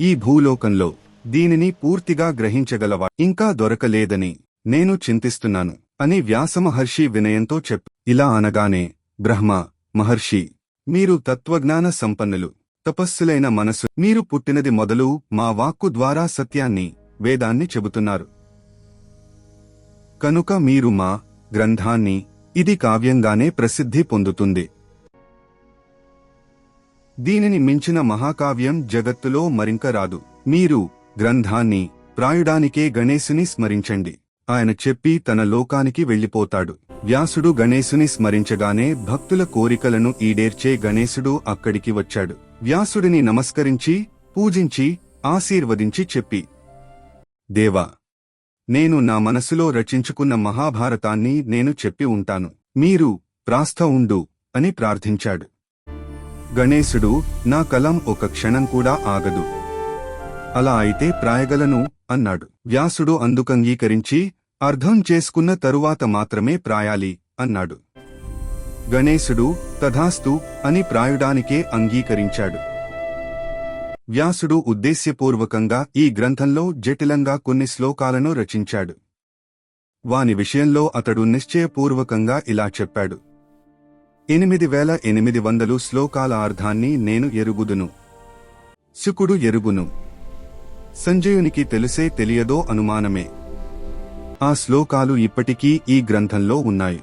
ఈ భూలోకంలో దీనిని పూర్తిగా గ్రహించగలవా? ఇంకా దొరకలేదని నేను చింతిస్తున్నాను అని వ్యాసమహర్షి వినయంతో చెప్పు ఇలా అనగానే బ్రహ్మ మహర్షి మీరు తత్వజ్ఞాన సంపన్నులు తపస్సులైన మనసు మీరు పుట్టినది మొదలు మా వాక్కు ద్వారా సత్యాన్ని వేదాన్ని చెబుతున్నారు. కనుక మీరు మా గ్రంథాన్ని ఇది కావ్యంగానే ప్రసిద్ధి పొందుతుంది. దీనిని మించిన మహాకావ్యం జగత్తులో మరింక రాదు. మీరు గ్రంథాన్ని ప్రాయుడానికే గణేశుని స్మరించండి. ఆయన చెప్పి తన లోకానికి వెళ్ళిపోతాడు వ్యాసుడు గణేశుని స్మరించగానే భక్తుల కోరికలను ఈడేర్చే గణేశుడు అక్కడికి వచ్చాడు. వ్యాసుడిని నమస్కరించి పూజించి ఆశీర్వదించి చెప్పి దేవా నేను నా మనసులో రచించుకున్న మహాభారతాన్ని నేను చెప్పి ఉంటాను. మీరు ప్రాస్థ ఉండు అని ప్రార్థించాడు. గణేశుడు నా కలం ఒక క్షణం కూడా ఆగదు. అలా అయితే ప్రాయగలను అన్నాడు. వ్యాసుడు అందుకంగీకరించి అర్థం చేసుకున్న తరువాత మాత్రమే ప్రాయాలి అన్నాడు. గణేశుడు తథాస్తు అని ప్రాయుడానికే అంగీకరించాడు. వ్యాసుడు ఉద్దేశ్యపూర్వకంగా ఈ గ్రంథంలో జటిలంగా కొన్ని శ్లోకాలను రచించాడు. వాని విషయంలో అతడు నిశ్చయపూర్వకంగా ఇలా చెప్పాడు. ఎనిమిది వేల ఎనిమిది వందలు శ్లోకాల అర్థాన్ని నేను ఎరుగుదును. శుకుడు ఎరుగును. సంజయునికి తెలిసే తెలియదో అనుమానమే. ఆ శ్లోకాలు ఇప్పటికీ ఈ గ్రంథంలో ఉన్నాయి.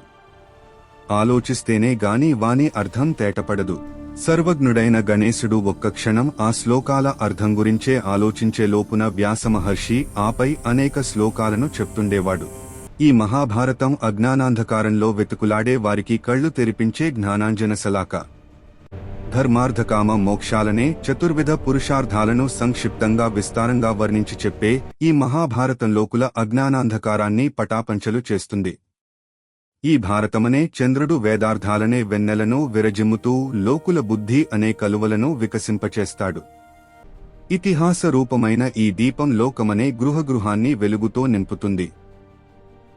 ఆలోచిస్తేనే గాని వాని అర్థం తేటపడదు. సర్వజ్ఞుడైన గణేశుడు ఒక్క క్షణం ఆ శ్లోకాల అర్థం గురించే ఆలోచించే లోపున వ్యాసమహర్షి ఆపై అనేక శ్లోకాలను చెప్తుండేవాడు. ఈ మహాభారతం అజ్ఞానాంధకారంలో వెతుకులాడే వారికి కళ్ళు తెరిపించే జ్ఞానాంజన సలాక. ధర్మార్థకామ మోక్షాలనే చతుర్విధ పురుషార్థాలను సంక్షిప్తంగా విస్తారంగా వర్ణించి చెప్పే ఈ మహాభారతంలోకుల అజ్ఞానాంధకారాన్ని పటాపంచలు చేస్తుంది. ఈ భారతమనే చంద్రుడు వేదార్థాలనే వెన్నెలను విరజిమ్ముతూ లోకుల బుద్ధి అనే కలువలను వికసింపచేస్తాడు. ఇతిహాస రూపమైన ఈ దీపం లోకమనే గృహగృహాన్ని వెలుగుతో నింపుతుంది.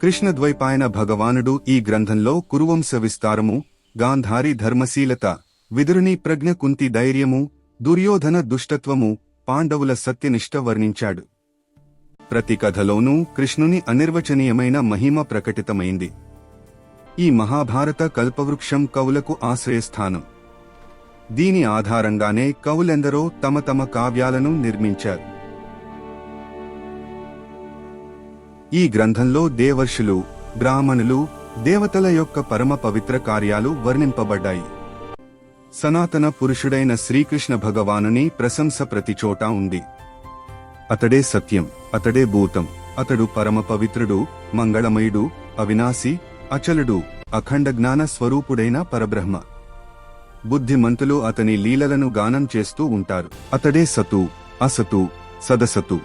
కృష్ణద్వైపాయన భగవానుడు ఈ గ్రంథంలో కురువంశ విస్తారము గాంధారి ధర్మశీలత విదురుని ప్రజ్ఞ కుంతి ధైర్యము దుర్యోధన దుష్టత్వము పాండవుల సత్యనిష్ట వర్ణించాడు. ప్రతి కథలోనూ కృష్ణుని అనిర్వచనీయమైన మహిమ ప్రకటితమైంది. ఈ మహాభారత కల్పవృక్షం కవులకు ఆశ్రయస్థానం. దీని ఆధారంగానే కవులెందరో తమ తమ కావ్యాలను నిర్మించారు. ఈ గ్రంథంలో దేవర్షులు బ్రాహ్మణులు దేవతల యొక్క పరమ పవిత్ర కార్యాలు వర్ణింపబడ్డాయి. సనాతన పురుషుడైన శ్రీకృష్ణ భగవానుని ప్రశంస ప్రతిచోటా ఉంది. అతడే సత్యం అతడే భూతం అతడు పరమ పవిత్రుడు మంగళమయుడు అవినాశి అచలుడు అఖండ జ్ఞాన స్వరూపుడైన పరబ్రహ్మ. బుద్ధిమంతులు అతని లీలలను గానం చేస్తూ ఉంటారు. అతడే సతు అసతు సదసతు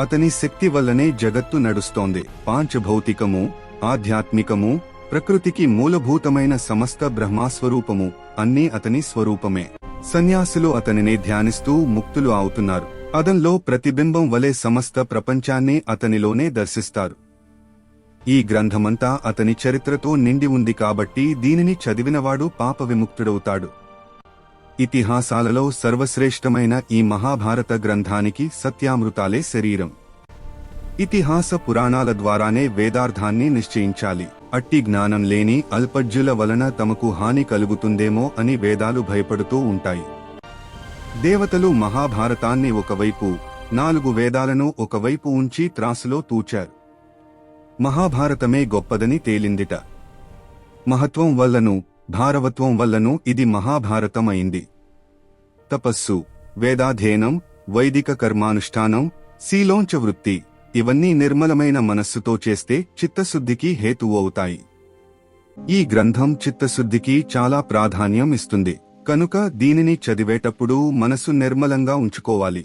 అతని శక్తి వల్లనే జగత్తు నడుస్తోంది. పాంచభౌతికము ఆధ్యాత్మికము ప్రకృతికి మూలభూతమైన సమస్త బ్రహ్మాస్వరూపము అన్నీ అతని స్వరూపమే. సన్యాసులు అతనిని ధ్యానిస్తూ ముక్తులు అవుతున్నారు. అదంలో ప్రతిబింబం వలె సమస్త ప్రపంచాన్ని అతనిలోనే దర్శిస్తారు. ఈ గ్రంథమంతా అతని చరిత్రతో నిండి ఉంది కాబట్టి దీనిని చదివినవాడు పాప విముక్తుడవుతాడు. ఇతిహాసాలలో సర్వశ్రేష్టమైన ఈ మహాభారత గ్రంథానికి సత్యామృతాలే శరీరం. ఇతిహాస పురాణాల ద్వారానే వేదార్థాన్ని నిశ్చయించాలి. అట్టి జ్ఞానం లేని అల్పజ్జుల వలన తమకు హాని కలుగుతుందేమో అని వేదాలు భయపడుతూ ఉంటాయి. దేవతలు మహాభారతాన్ని ఒకవైపు నాలుగు వేదాలను ఒకవైపు ఉంచి త్రాసులో తూచారు. మహాభారతమే గొప్పదని తేలిందిట. మహత్వం వల్లను భారవత్వం వల్లను ఇది మహాభారతం అయింది తపస్సు వేదాధ్యయనం వైదిక కర్మానుష్ఠానం శీలోంచ వృత్తి ఇవన్నీ నిర్మలమైన మనస్సుతో చేస్తే చిత్తశుద్ధికి హేతువు అవుతాయి. ఈ గ్రంథం చిత్తశుద్ధికి చాలా ప్రాధాన్యం ఇస్తుంది. కనుక దీనిని చదివేటప్పుడు మనసు నిర్మలంగా ఉంచుకోవాలి.